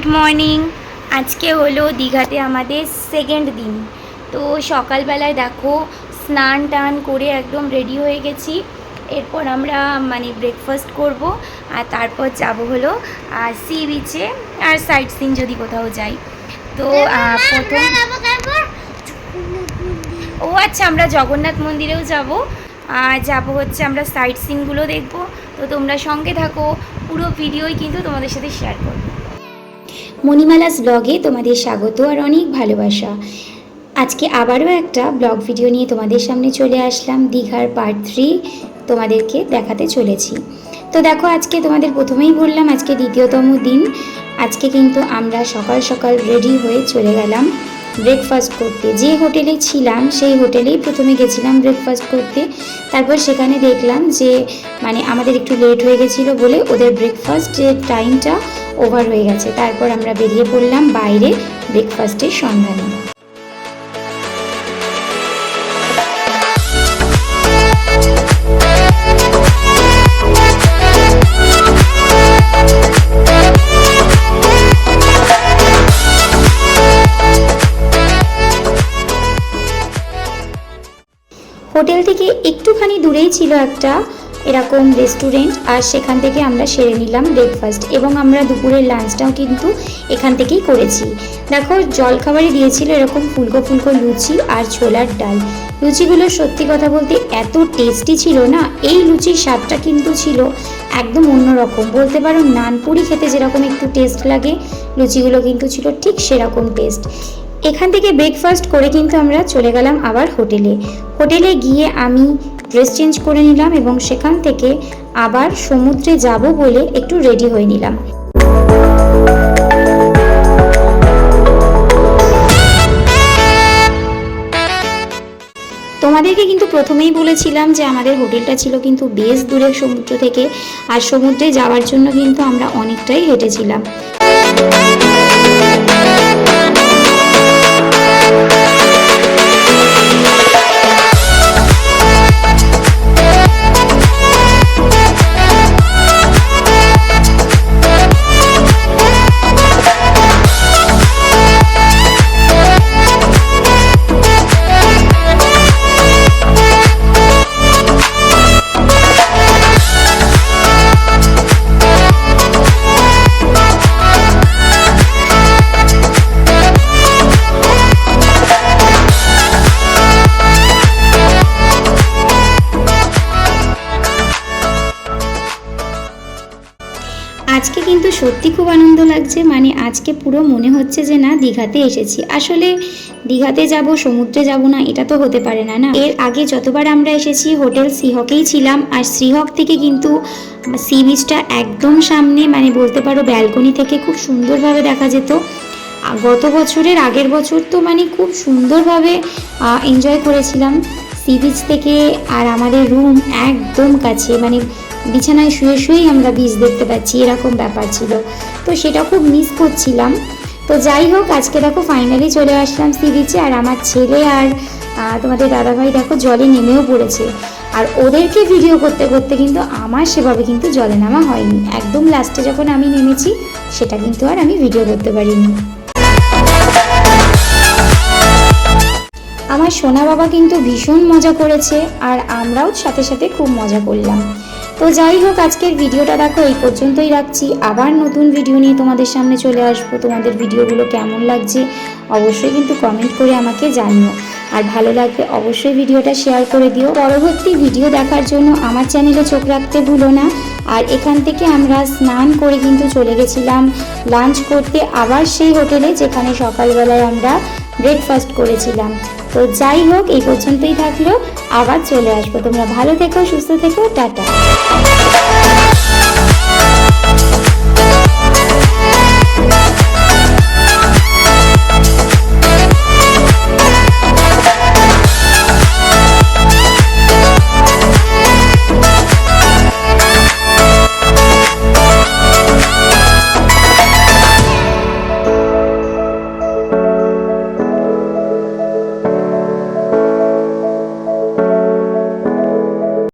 Good morning. আজকে হলো দীঘাতে আমাদের সেকেন্ড দিন। তো সকালবেলায় দেখো স্নান টান করে একদম রেডি হয়ে গেছি। এরপর আমরা মানে ব্রেকফাস্ট করব আর তারপর যাব হলো আর সি বিচে আর সাইট সিন যদি কোথাও যাই। তো প্রথম ও আচ্ছা আমরা জগন্নাথ মন্দিরেও যাব। আর যাব হচ্ছে আমরা সাইট সিনগুলো দেখব। তো তোমরা সঙ্গে থাকো পুরো ভিডিওই কিন্তু তোমাদের সাথে শেয়ার করব। মণিমালাস ব্লগে তোমাদের স্বাগত আর অনেক ভালোবাসা। আজকে আবারও একটা ব্লগ ভিডিও নিয়ে তোমাদের সামনে চলে আসলাম, দীঘার পার্ট থ্রি তোমাদেরকে দেখাতে চলেছি। তো দেখো, আজকে তোমাদের প্রথমেই বললাম, আজকে দ্বিতীয়তম দিন। আজকে কিন্তু আমরা সকাল সকাল রেডি হয়ে চলে গেলাম। ব্রেকফাস্ট করতে। যে হোটেলে ছিলাম, সেই হোটেলেই প্রথমে গেছিলাম ব্রেকফাস্ট করতে। তারপর সেখানে দেখলাম যে মানে আমাদের একটু লেট হয়ে গেছিল বলে ওদের ব্রেকফাস্টের টাইমটা ওভার হয়ে গেছে। তারপর আমরা বেরিয়ে পড়লাম বাইরে ব্রেকফাস্টের সন্ধানে। হোটেল থেকে একটুখানি দূরেই ছিল একটা এরকম রেস্টুরেন্ট আর সেখান থেকে আমরা সেরে নিলাম ব্রেকফাস্ট এবং আমরা দুপুরের লাঞ্চটাও কিন্তু এখান থেকেই করেছি। দেখো জলখাবারে দিয়েছিল এরকম ফুলকো ফুলকো লুচি আর ছোলার ডাল। লুচিগুলো সত্যি কথা বলতে এত টেস্টি ছিল না, এই লুচির স্বাদটা কিন্তু ছিল একদম অন্যরকম। বলতে পারো, নানপুরি খেতে যেরকম একটু টেস্ট লাগে, লুচিগুলো কিন্তু ছিল ঠিক সেরকম টেস্ট এখান থেকে ব্রেকফাস্ট করে কিন্তু আমরা চলে গেলাম আবার হোটেলে হোটেলে গিয়ে আমি ড্রেস চেঞ্জ করে নিলাম এবং সেখান থেকে আবার সমুদ্রে যাব বলে একটু রেডি হয়ে নিলাম। তোমাদেরকে কিন্তু প্রথমেই বলেছিলাম যে আমাদের হোটেলটা ছিল কিন্তু বেশ দূরে সমুদ্র থেকে, আর সমুদ্রে যাওয়ার জন্য কিন্তু আমরা অনেকটাই হেঁটেছিলাম। আজকে কিন্তু সত্যি খুব আনন্দ লাগছে। মানে আজকে পুরো মনে হচ্ছে যে না, দীঘাতে এসেছি। আসলে দীঘাতে যাব, সমুদ্রে যাব না, এটা তো হতে পারে না না? এর আগে যতবার আমরা এসেছি, হোটেল শ্রীহকেই ছিলাম। আর শ্রীহক থেকে কিন্তু সি বিচটা একদম সামনে মানে বলতে পারো ব্যালকনি থেকে খুব সুন্দরভাবে দেখা যেত। গত বছরের আগের বছর তো মানে খুব সুন্দরভাবে এনজয় করেছিলাম। সি বিচ থেকে আর আমাদের রুম একদম কাছে মানে বিছানায় শুয়ে শুয়েই আমরা বীজ দেখতে পাচ্ছি, এরকম ব্যাপার ছিল। তো সেটা খুব মিস করছিলাম। তো যাই হোক, আজকে দেখো ফাইনালি চলে আসলাম সি বিচে আর আমার ছেলে আর তোমাদের দাদাভাই দেখো জলে নেমেও পড়েছে। আর ওদেরকে ভিডিও করতে করতে কিন্তু আমার সেভাবে কিন্তু জলে নামা হয়নি। একদম লাস্টে যখন আমি নেমেছি, সেটা কিন্তু আর আমি ভিডিও করতে পারিনি। আমার সোনা বাবা কিন্তু ভীষণ মজা করেছে, আর আমরাও সাথে সাথে খুব মজা করলাম। তো যাই হোক, আজকের ভিডিওটা দেখো, এই পর্যন্তই রাখছি। আবার নতুন ভিডিও নিয়ে তোমাদের সামনে চলে আসব। তোমাদের ভিডিওগুলো কেমন লাগছে অবশ্যই কিন্তু কমেন্ট করে আমাকে জানিও। আর ভালো লাগবে অবশ্যই ভিডিওটা শেয়ার করে দিও। পরবর্তী ভিডিও দেখার জন্য আমার চ্যানেলে চোখ রাখতে ভুলো না। আর এখান থেকে আমরা স্নান করে কিন্তু চলে গেছিলাম। লাঞ্চ করতে আবার সেই হোটেলে যেখানে সকালবেলায় আমরা ব্রেকফাস্ট করেছিলাম। তো যাই হোক, এই পর্যন্তই থাকল। আবার চলে আসব। তোমরা ভালো থেকো, সুস্থ থেকো, টাটা।